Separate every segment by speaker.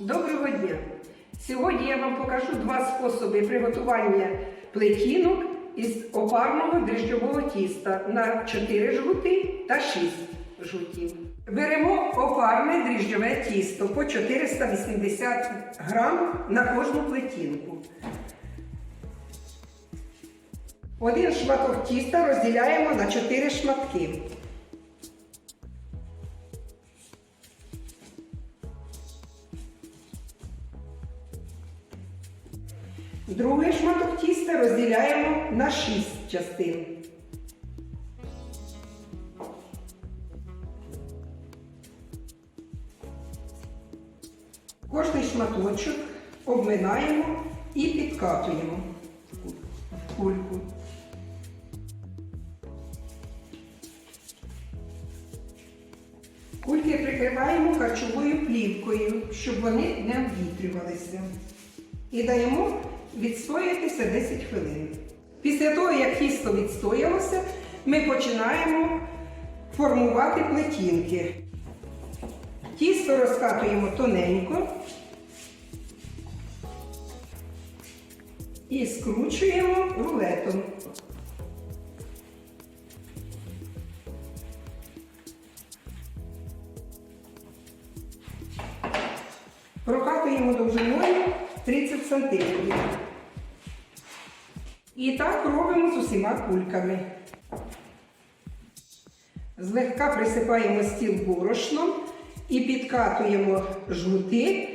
Speaker 1: Доброго дня! Сьогодні я вам покажу два способи приготування плетінок із опарного дріжджового тіста на 4 жгути та 6 жгутів. Беремо опарне дріжджове тісто по 480 грам на кожну плетінку. Один шматок тіста розділяємо на 4 шматки. Другий шматок тіста розділяємо на 6 частин. Кожний шматочок обминаємо і підкатуємо в кульку. Кульки прикриваємо харчовою плівкою, щоб вони не обвітрювалися. І даємо відстоятися 10 хвилин. Після того, як тісто відстоялося, ми починаємо формувати плетінки. Тісто розкатуємо тоненько і скручуємо рулетом. Прокатуємо довжиною 30 см. І так робимо з усіма кульками. Злегка присипаємо стіл борошном і підкатуємо жгути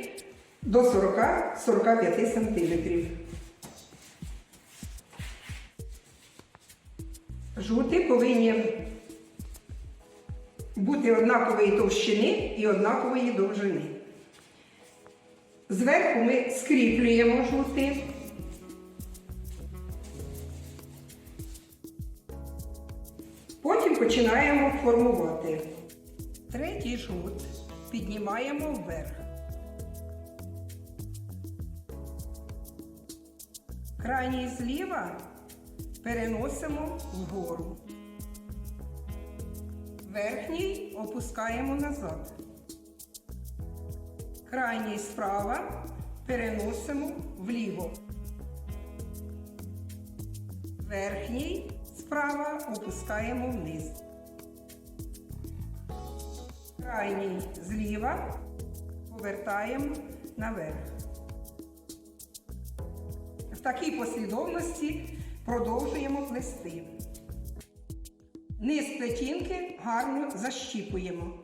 Speaker 1: до 40-45 см. Жгути повинні бути однакової товщини і однакової довжини. Зверху ми скріплюємо жгути. Починаємо формувати. Третій жгут піднімаємо вверх. Крайній зліва переносимо вгору. Верхній опускаємо назад. Крайній справа переносимо вліво. Верхній справа опускаємо вниз. Крайній зліва повертаємо наверх. В такій послідовності продовжуємо плести. Низ плетінки гарно защіпуємо.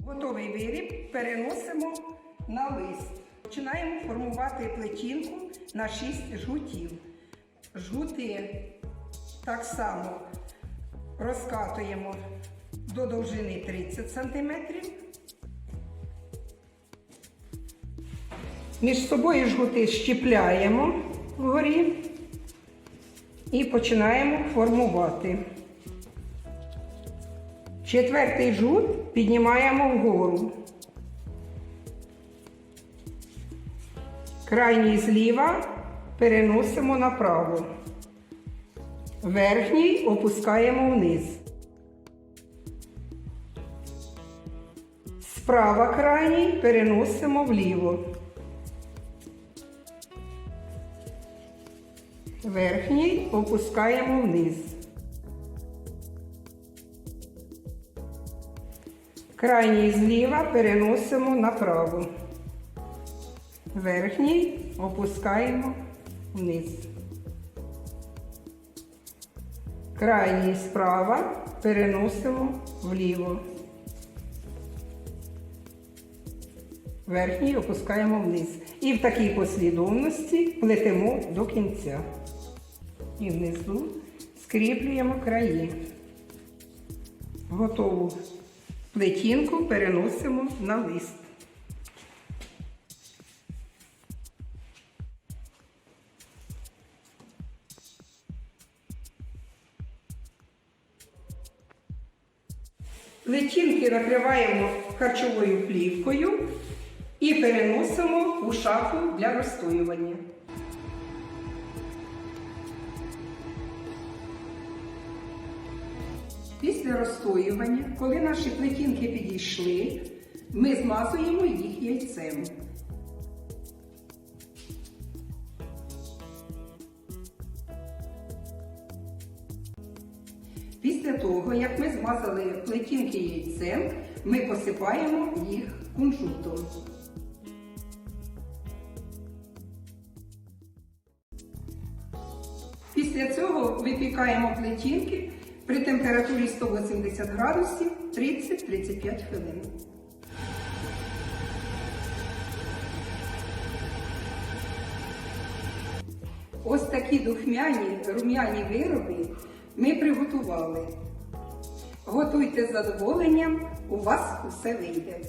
Speaker 1: Готовий виріб переносимо на лист. Починаємо формувати плетінку на 6 жгутів. Жгути так само розкатуємо до довжини 30 см. Між собою жгути щіпляємо вгорі і починаємо формувати. Четвертий жгут піднімаємо вгору. Крайній зліва переносимо направо. Верхній опускаємо вниз. Справа крайній переносимо вліво. Верхній опускаємо вниз. Крайній зліва переносимо направо. Верхній опускаємо вниз. Крайній справа переносимо вліво. Верхній опускаємо вниз. І в такій послідовності плетемо до кінця. І внизу скріплюємо краї. Готову плетінку переносимо на лист. Плетінки накриваємо харчовою плівкою і переносимо у шафу для розстоювання. Після розстоювання, коли наші плетінки підійшли, ми змазуємо їх яйцем. Після того, як ми змазали плетінки яйцем, ми посипаємо їх кунжутом. Після цього випікаємо плетінки при температурі 180 градусів 30-35 хвилин. Ось такі духмяні рум'яні вироби приготували. Готуйте з задоволенням, у вас усе вийде.